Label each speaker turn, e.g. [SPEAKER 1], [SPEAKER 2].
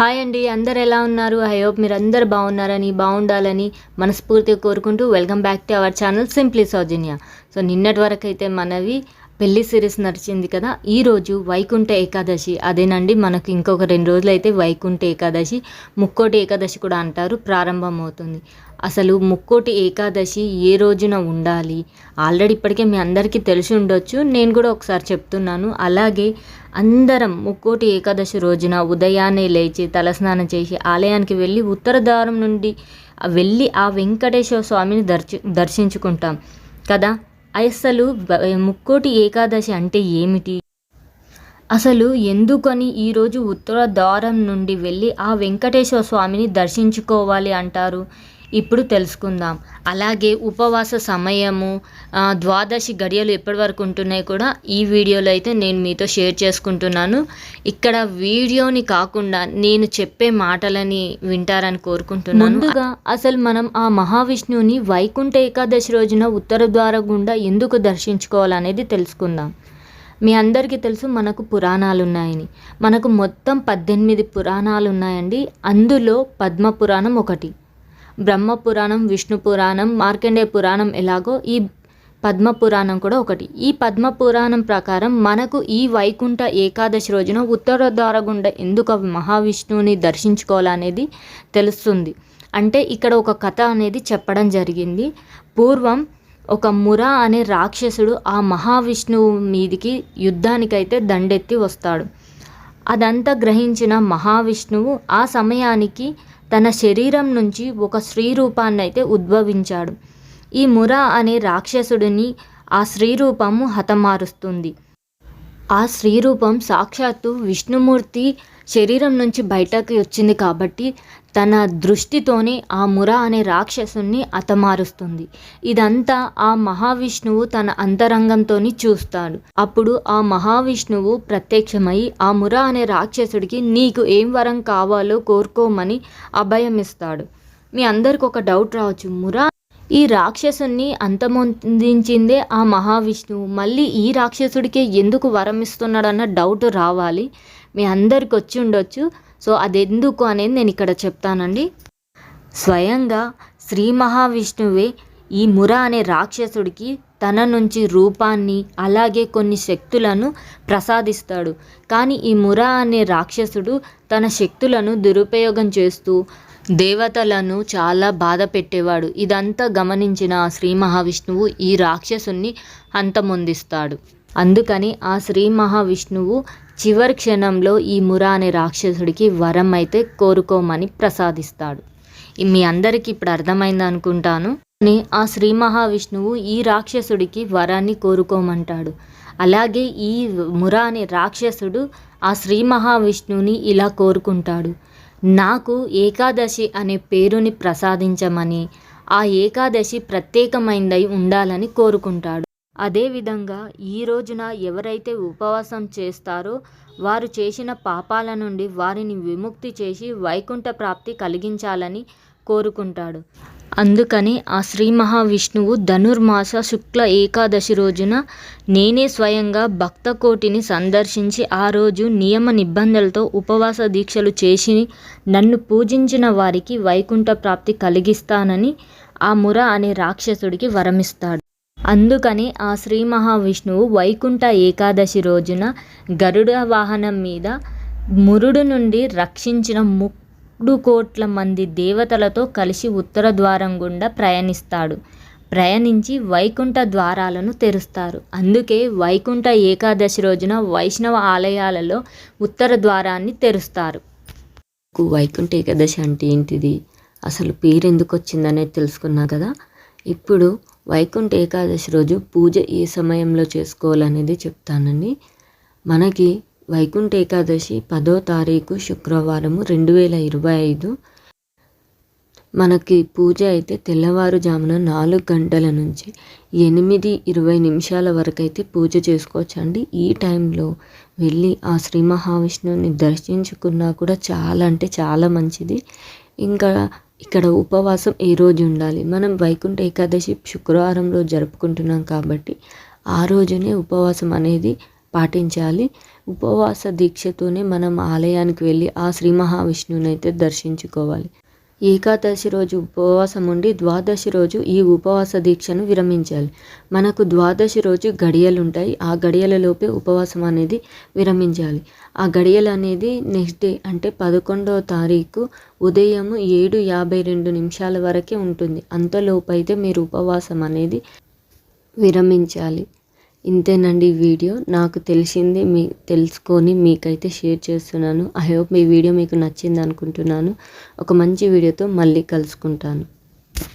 [SPEAKER 1] Hi అండి అందరు ఎలా ఉన్నారు? ఐ హోప్ మీరు అందరు బాగున్నారని బాగుండాలని మనస్ఫూర్తిగా కోరుకుంటూ welcome back to our channel simply Sowjanya so నిన్నటి వరకు అయితే మనవి పెళ్ళి సిరీస్ నడిచింది కదా ఈరోజు వైకుంఠ ఏకాదశి. అదేనండి మనకు ఇంకొక రెండు రోజులు అయితే వైకుంఠ ఏకాదశి ముక్కోటి ఏకాదశి కూడా అంటారు ప్రారంభమవుతుంది. అసలు ముక్కోటి ఏకాదశి ఏ రోజున ఉండాలి? ఆల్రెడీ ఇప్పటికే మీ అందరికీ తెలిసి ఉండొచ్చు నేను కూడా ఒకసారి చెప్తున్నాను. అలాగే అందరం ముక్కోటి ఏకాదశి రోజున ఉదయాన్నే లేచి తలస్నానం చేసి ఆలయానికి వెళ్ళి ఉత్తర ద్వారం నుండి వెళ్ళి ఆ వెంకటేశ్వర స్వామిని దర్శి దర్శించుకుంటాం కదా. అసలు ముక్కోటి ఏకాదశి అంటే ఏమిటి? అసలు ఎందుకని ఈరోజు ఉత్తర ద్వారం నుండి వెళ్ళి ఆ వెంకటేశ్వర స్వామిని దర్శించుకోవాలి అంటారు? ఇప్పుడు తెలుసుకుందాం. అలాగే ఉపవాస సమయము ద్వాదశి గడియలు ఎప్పటి వరకు ఉంటున్నాయి కూడా ఈ వీడియోలో అయితే నేను మీతో షేర్ చేసుకుంటున్నాను. ఇక్కడ వీడియోని కాకుండా నేను చెప్పే మాటలని వింటారని కోరుకుంటున్నాను. ముందుగా అసలు మనం ఆ మహావిష్ణువుని వైకుంఠ ఏకాదశి రోజున ఉత్తర ద్వారం గుండా ఎందుకు దర్శించుకోవాలనేది తెలుసుకుందాం. మీ అందరికీ తెలుసు మనకు పురాణాలు ఉన్నాయని మనకు మొత్తం పద్దెనిమిది పురాణాలు ఉన్నాయండి అందులో పద్మ పురాణం ఒకటి. బ్రహ్మ పురాణం విష్ణు పురాణం మార్కండేయ పురాణం ఎలాగో ఈ పద్మ పురాణం కూడా ఒకటి. ఈ పద్మ పురాణం ప్రకారం మనకు ఈ వైకుంఠ ఏకాదశి రోజున ఉత్తర ద్వారగుండ ఎందుకు మహావిష్ణువుని దర్శించుకోవాలనేది తెలుస్తుంది. అంటే ఇక్కడ ఒక కథ అనేది చెప్పడం జరిగింది. పూర్వం ఒక మురా అనే రాక్షసుడు ఆ మహావిష్ణువు మీదికి యుద్ధానికైతే దండెత్తి వస్తాడు. అదంతా గ్రహించిన మహావిష్ణువు ఆ సమయానికి తన శరీరం నుంచి ఒక స్త్రీ రూపాన్ని అయితే ఉద్భవించాడు. ఈ మురా అనే రాక్షసుడిని ఆ స్త్రీ రూపము హతమారుస్తుంది. ఆ స్త్రీ రూపం సాక్షాత్తు విష్ణుమూర్తి శరీరం నుంచి బయటకు వచ్చింది కాబట్టి తన దృష్టితోనే ఆ ముర అనే రాక్షసుని అతమారుస్తుంది. ఇదంతా ఆ మహావిష్ణువు తన అంతరంగంతోని చూస్తాడు. అప్పుడు ఆ మహావిష్ణువు ప్రత్యక్షమై ఆ ముర అనే రాక్షసుడికి నీకు ఏం వరం కావాలో కోరుకోమని అభయమిస్తాడు. మీ అందరికి ఒక డౌట్ రావచ్చు. మురా ఈ రాక్షసుని అంతమొందించిందే ఆ మహావిష్ణువు. మళ్ళీ ఈ రాక్షసుడికే ఎందుకు వరం ఇస్తున్నాడన్న డౌట్ రావాలి. మీ అందరికి వచ్చి ఉండొచ్చు. సో అది ఎందుకు అనేది నేను ఇక్కడ చెప్తానండి. స్వయంగా శ్రీ మహావిష్ణువే ఈ ముర అనే రాక్షసుడికి తన నుంచి రూపాన్ని అలాగే కొన్ని శక్తులను ప్రసాదిస్తాడు. కానీ ఈ ముర అనే రాక్షసుడు తన శక్తులను దురుపయోగం చేస్తూ దేవతలను చాలా బాధ పెట్టేవాడు. ఇదంతా గమనించిన ఆ శ్రీ మహావిష్ణువు ఈ రాక్షసుని అంతమొందిస్తాడు. అందుకని ఆ శ్రీ మహావిష్ణువు చివరి క్షణంలో ఈ మురా అనే రాక్షసుడికి వరం అయితే కోరుకోమని ప్రసాదిస్తాడు. మీ అందరికీ ఇప్పుడు అర్థమైంది అనుకుంటాను. ఆ శ్రీ మహావిష్ణువు ఈ రాక్షసుడికి వరాన్ని కోరుకోమంటాడు. అలాగే ఈ మురా అనే రాక్షసుడు ఆ శ్రీ మహావిష్ణువుని ఇలా కోరుకుంటాడు. నాకు ఏకాదశి అనే పేరుని ప్రసాదించమని ఆ ఏకాదశి ప్రత్యేకమైనదై ఉండాలని కోరుకుంటాడు. అదేవిధంగా ఈ రోజున ఎవరైతే ఉపవాసం చేస్తారో వారు చేసిన పాపాల నుండి వారిని విముక్తి చేసి వైకుంఠ ప్రాప్తి కలిగించాలని కోరుకుంటాడు. అందుకని ఆ శ్రీ మహావిష్ణువు ధనుర్మాస శుక్ల ఏకాదశి రోజున నేనే స్వయంగా భక్త కోటిని సందర్శించి ఆ రోజు నియమ నిబంధనలతో ఉపవాస దీక్షలు చేసి నన్ను పూజించిన వారికి వైకుంఠ ప్రాప్తి కలిగిస్తానని ఆ ముర అనే రాక్షసుడికి వరమిస్తాడు. అందుకని ఆ శ్రీ మహావిష్ణువు వైకుంఠ ఏకాదశి రోజున గరుడ వాహనం మీద మురుడు నుండి రక్షించిన మూడు కోట్ల మంది దేవతలతో కలిసి ఉత్తర ద్వారం గుండా ప్రయాణిస్తాడు. ప్రయాణించి వైకుంఠ ద్వారాలను తెరుస్తారు. అందుకే వైకుంఠ ఏకాదశి రోజున వైష్ణవ ఆలయాలలో ఉత్తర ద్వారాన్ని తెరుస్తారు. వైకుంఠ ఏకాదశి అంటే ఏంటిది? అసలు పేరు ఎందుకు వచ్చిందనేది తెలుసుకున్నా కదా? ఇప్పుడు వైకుంఠ ఏకాదశి రోజు పూజ ఏ సమయంలో చేసుకోవాలనేది చెప్తానండి మనకి వైకుంఠ ఏకాదశి పదో తారీఖు శుక్రవారము రెండు వేల ఇరవై ఐదు. మనకి పూజ అయితే తెల్లవారుజామున నాలుగు గంటల నుంచి ఎనిమిది ఇరవై నిమిషాల వరకు అయితే పూజ చేసుకోవచ్చు అండి ఈ టైంలో వెళ్ళి ఆ శ్రీ మహావిష్ణువుని దర్శించుకున్నా కూడా చాలా అంటే చాలా మంచిది. ఇంకా ఇక్కడ ఉపవాసం ఏ రోజు ఉండాలి? మనం వైకుంఠ ఏకాదశి శుక్రవారం రోజు జరుపుకుంటున్నాం కాబట్టి ఆ రోజునే ఉపవాసం అనేది పాటించాలి. ఉపవాస దీక్షతోనే మనం ఆలయానికి వెళ్ళి ఆ శ్రీ మహావిష్ణువుని అయితే దర్శించుకోవాలి. ఏకాదశి రోజు ఉపవాసం ఉండి ద్వాదశి రోజు ఈ ఉపవాస దీక్షను విరమించాలి. మనకు ద్వాదశి రోజు గడియలు ఉంటాయి ఆ గడియలలోపే ఉపవాసం అనేది విరమించాలి. ఆ గడియలు అనేది నెక్స్ట్ డే అంటే పదకొండవ తారీఖు ఉదయం ఏడు యాభై రెండు నిమిషాల వరకే ఉంటుంది. అంతలోపు అయితే మీరు ఉపవాసం అనేది విరమించాలి. ఇంతేనండి వీడియో. నాకు తెలిసింది మీ తెలుసుకొని మీకైతే షేర్ చేస్తున్నాను. ఐ హోప్ మీ వీడియో మీకు నచ్చింది అనుకుంటున్నాను. ఒక మంచి వీడియోతో మళ్ళీ కలుసుకుంటాను.